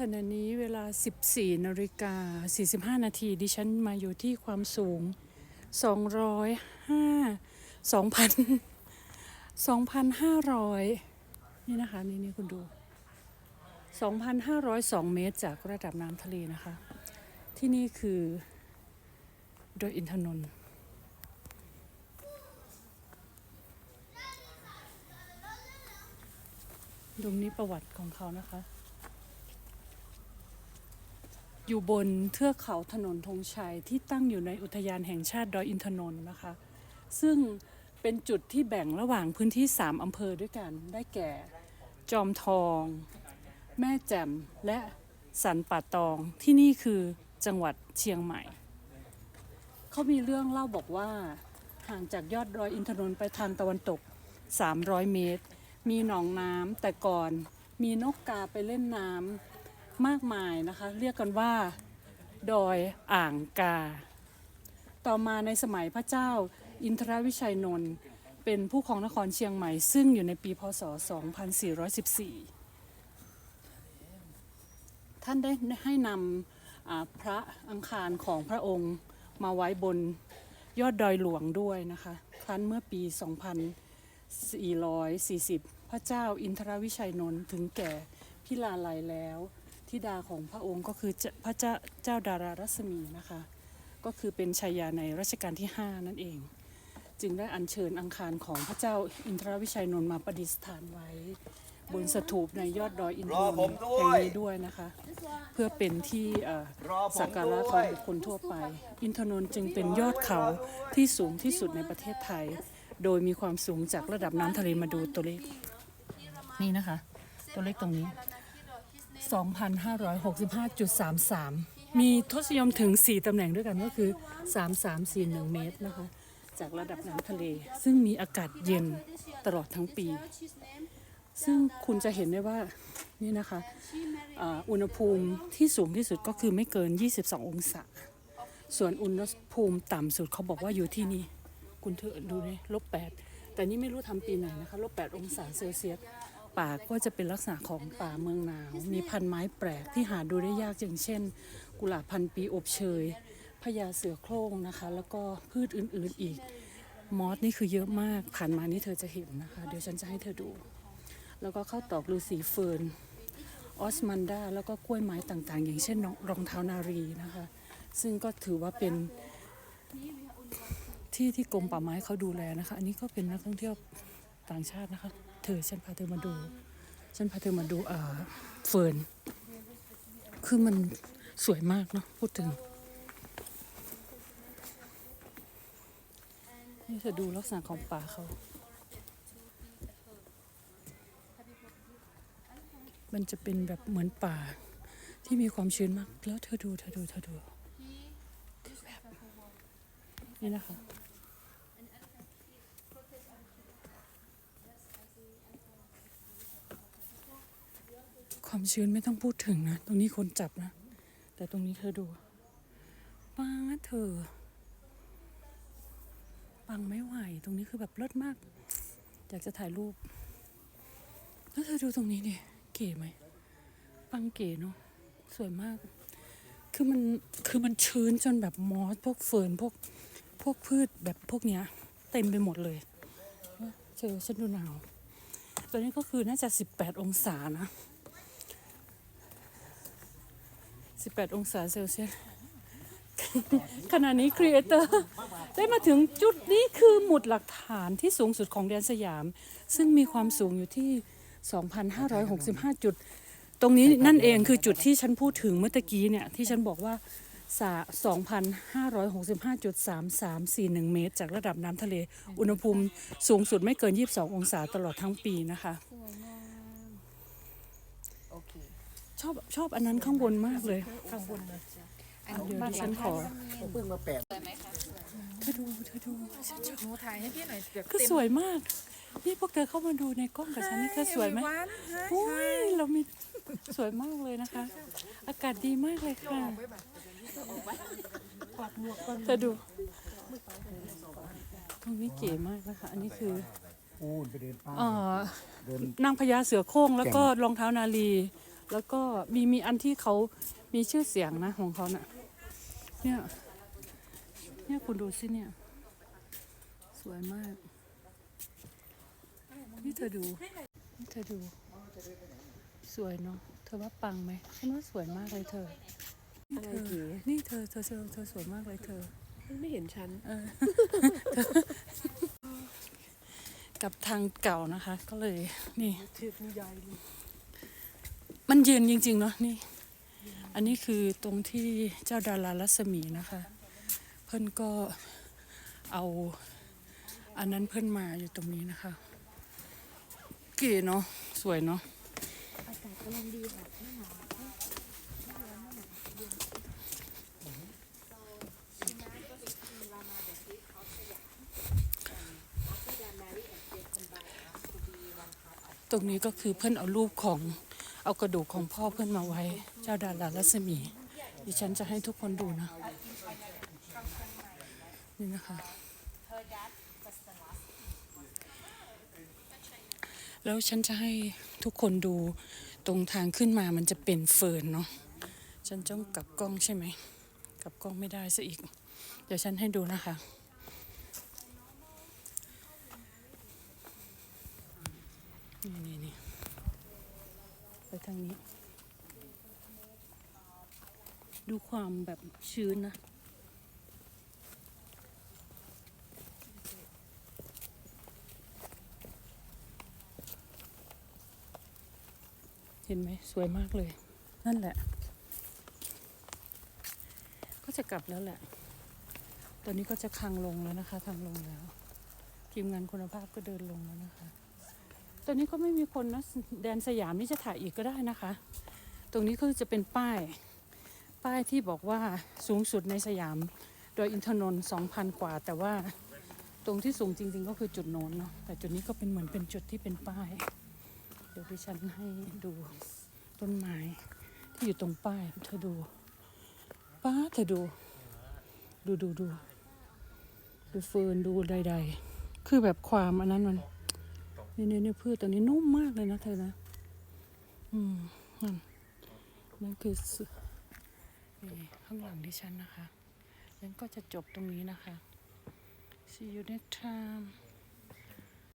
ขณะนี้เวลา 14นาฬิกา 45 นาทีดิฉันมาอยู่ที่ความสูง 205 2,000 2,500 นี่นะคะ นี่นี่คุณดู 2,502 เมตรจากระดับน้ำทะเลนะคะ ที่นี่คือโดยอินทนนท์ตรงนี้ประวัติของเขานะคะ อยู่บนเทือกเขาถนนธงชัยที่ตั้งอยู่ในอุทยานแห่งชาติดอยอินทนนท์นะคะ ซึ่งเป็นจุดที่แบ่งระหว่างพื้นที่ 3 อำเภอด้วยกัน ได้แก่ จอมทอง แม่แจ่ม และสันป่าตอง ที่นี่คือจังหวัดเชียงใหม่ เขามีเรื่องเล่าบอกว่า ห่างจากยอดดอยอินทนนท์ไปทางตะวันตก 300 เมตร มีหนองน้ำแต่ก่อนมีนกกาไปเล่นน้ำ มากมายนะคะ เรียกกันว่า ดอยอ่างกา ต่อมาในสมัยพระเจ้าอินทรวิชัยนนท์เป็นผู้ครองนครเชียงใหม่ ซึ่งอยู่ในปีพศ 2414 ท่านได้ให้นำพระอังคารของพระองค์มาไว้บนยอดดอยหลวงด้วยนะคะ ครั้นเมื่อปี 2440 พระเจ้าอินทรวิชัยนนท์ถึงแก่พิลาลัยแล้ว ธิดาของพระองค์ก็คือเจ้าพระเจ้าเจ้าดารารัศมีนะคะ ก็คือเป็นชายาในรัชกาลที่ 5 นั่นเอง จึงได้อัญเชิญอังคารของพระเจ้าอินทรวิชัยนนท์มาประดิษฐานไว้ บนสถูปในยอดดอยอินทนนท์แห่งนี้ด้วยนะคะ เพื่อเป็นที่เอ่อรอผมสักการะของบุคคลทั่วไป อินทนนท์จึงเป็นยอดเขาที่สูงที่สุดในประเทศไทย โดยมีความสูงจากระดับน้ำทะเลมาดูตัวเลขนี่นะคะ ตัวเลขตรงนี้ 2,565.33 มีทศนิยมถึง 4 ตำแหน่งด้วยกันก็คือ 3341 เมตรนะคะ จากระดับน้ำทะเล ซึ่งมีอากาศเย็นตลอดทั้งปี ซึ่งคุณจะเห็นได้ว่า นี่นะคะอุณหภูมิที่สูงที่สุดก็คือไม่เกิน 22 องศา ส่วนอุณหภูมิต่ำสุดเขาบอกว่าอยู่ที่นี่ คุณเธอดูนี่ลบแปดแต่นี่ไม่รู้ทำปีไหนนะคะลบแปดองศาเซลเซียส ป่าก็จะเป็นลักษณะของป่าเมืองหนาว มีพันไม้แปลกที่หาดูได้ยากอย่างเช่น กุหลาบพันปีอบเชยพญาเสือโคร่งนะคะ แล้วก็พืชอื่นๆอีกมอสนี่คือเยอะมากผ่านมานี่เธอจะเห็นนะคะ เดี๋ยวฉันจะให้เธอดู แล้วก็ข้าวตอกฤาษีเฟิร์นออสมันดาแล้วก็กล้วยไม้ต่างๆ อย่างเช่นรองรองเท้านารีนะคะ ซึ่งก็ถือว่าเป็นที่ที่กรมป่าไม้เขาดูแลนะคะ อันนี้ก็เป็นนักท่องเที่ยวต่างชาตินะคะ เธอ ฉันพาเธอมาดู ฉันพาเธอมาดูเอ่อเฟิร์น คือมันสวยมากเนาะพูดถึง นี่เธอดูลักษณะของป่าเขา มันจะเป็นแบบเหมือนป่าที่มีความชื้นมาก แล้วเธอดู เธอดู เธอดู คือแบบ นี่นะคะ ความชื้นไม่ต้องพูดถึงนะ ตรงนี้คนจับนะ แต่ตรงนี้เธอดูป้าเธอ ปังไม่ไหว ตรงนี้คือแบบเลิศมาก อยากจะถ่ายรูป แล้วเธอดูตรงนี้ดิเก๋ไหม ปังเก๋เนาะ สวยมาก คือมัน คือมันชื้นจนแบบมอส พวกเฟิร์น พวก พวกพืชแบบพวกเนี้ย เต็มไปหมดเลย เจอฉันดูหนาวตัวนี้ก็คือน่าจะ 18 องศานะ 18 องศาเซลเซียสขณะนี้ครีเอเตอร์ได้มาถึงจุดนี้คือหมุดหลักฐานที่สูงสุดของแดนสยาม ซึ่งมีความสูงอยู่ที่ 2,565 จุด ตรงนี้นั่นเองคือจุดที่ฉันพูดถึงเมื่อตะกี้เนี่ย ที่ฉันบอกว่าสา2,565.3341 เมตร จากระดับน้ำทะเล อุณหภูมิสูงสุดไม่เกิน 22 องศาตลอดทั้งปีนะคะโอเค ชอบชอบอันนั้นข้างบนมากเลยข้างบนนะเดี๋ยวดิฉันขอผมเพิ่งมาแปะเธอดูเธอดูฉันชอบหนูถ่ายให้พี่หน่อยเดี๋ยวคือสวยมากนี่พวกเธอเข้ามาดูในกล้องกับฉันนี่เธอสวยไหมวันอุ้ยเรามีสวยมากเลยนะคะ อากาศดีมากเลยค่ะเธอดู ตรงนี้เก๋มากนะคะ อันนี้คือปูนไปเดินป่าเอ่อเดินนางพญาเสือโคร่งแล้วก็รองเท้านาลี แล้วก็มีมีอันที่เขามีชื่อเสียงนะของเขาน่ะ เนี่ย เนี่ยคุณดูสิเนี่ย สวยมาก นี่เธอดู นี่เธอดู สวยเนาะ เธอว่าปังไหมฉันว่าสวยมากเลยเธออะไรเธเก๋อนี่เธอ เธอเธอเธอสวยมากเลยเธอมันไม่เห็นฉันกับทางเก่านะคะ ก็เลย นี่เทียบใหญ่เลย มันเย็นจริง ๆ เนาะนี่ อันนี้คือตรงที่เจ้าดารารัศมีนะคะ เพิ่นก็เอาอันนั้นเพิ่นมาอยู่ตรงนี้นะคะ เก๋เนาะสวยเนาะอากาศกำลังดีค่ะไม่หนาวตรงนี้ก็คือเพิ่อนเอารูปของ เอากระดูกของพ่อเพิ่อนมาไว้ เจ้าดารารัศมี ดิฉันจะให้ทุกคนดูนะ นี่นะคะ แล้วฉันจะให้ทุกคนดูตรงทางขึ้นมามันจะเป็นเฟิร์นเนาะ ฉันจ้องกลับกล้องใช่ไหม กลับกล้องไม่ได้ซะอีก เดี๋ยวฉันให้ดูนะคะนี่นี่นี่ ทางนี้ ดูความแบบชื้นนะเห็นไหมสวยมากเลย นั่นแหละ ก็จะกลับแล้วแหละ ตอนนี้ก็จะคังลงแล้วนะคะทางลงแล้วทีมงานคุณภาพก็เดินลงแล้วนะคะ ตอนนี้ก็ไม่มีคนนะแดนสยามนี่จะถ่ายอีกก็ได้นะคะ ตรงนี้ก็จะเป็นป้าย ป้ายที่บอกว่าสูงสุดในสยาม โดยอินทนนท์2,000 กว่า แต่ว่าตรงที่สูงจริง ๆ ก็คือจุดโน้นเนาะแต่จุดนี้ก็เป็นเหมือนเป็นจุดที่เป็นป้าย เดี๋ยวดิฉันให้ดูต้นไม้ที่อยู่ตรงป้ายเธอดูป้าเธอดู ดูดูดูดูเฟิร์นดูใด ๆ คือแบบความอันนั้นมัน นี่นี่นี่พืชตัวนี้นุ่มมากเลยนะเธอนะ อืมนั่นนั่นคือข้างหลังดิฉันนะคะ ยังก็จะจบตรงนี้นะคะ see you next time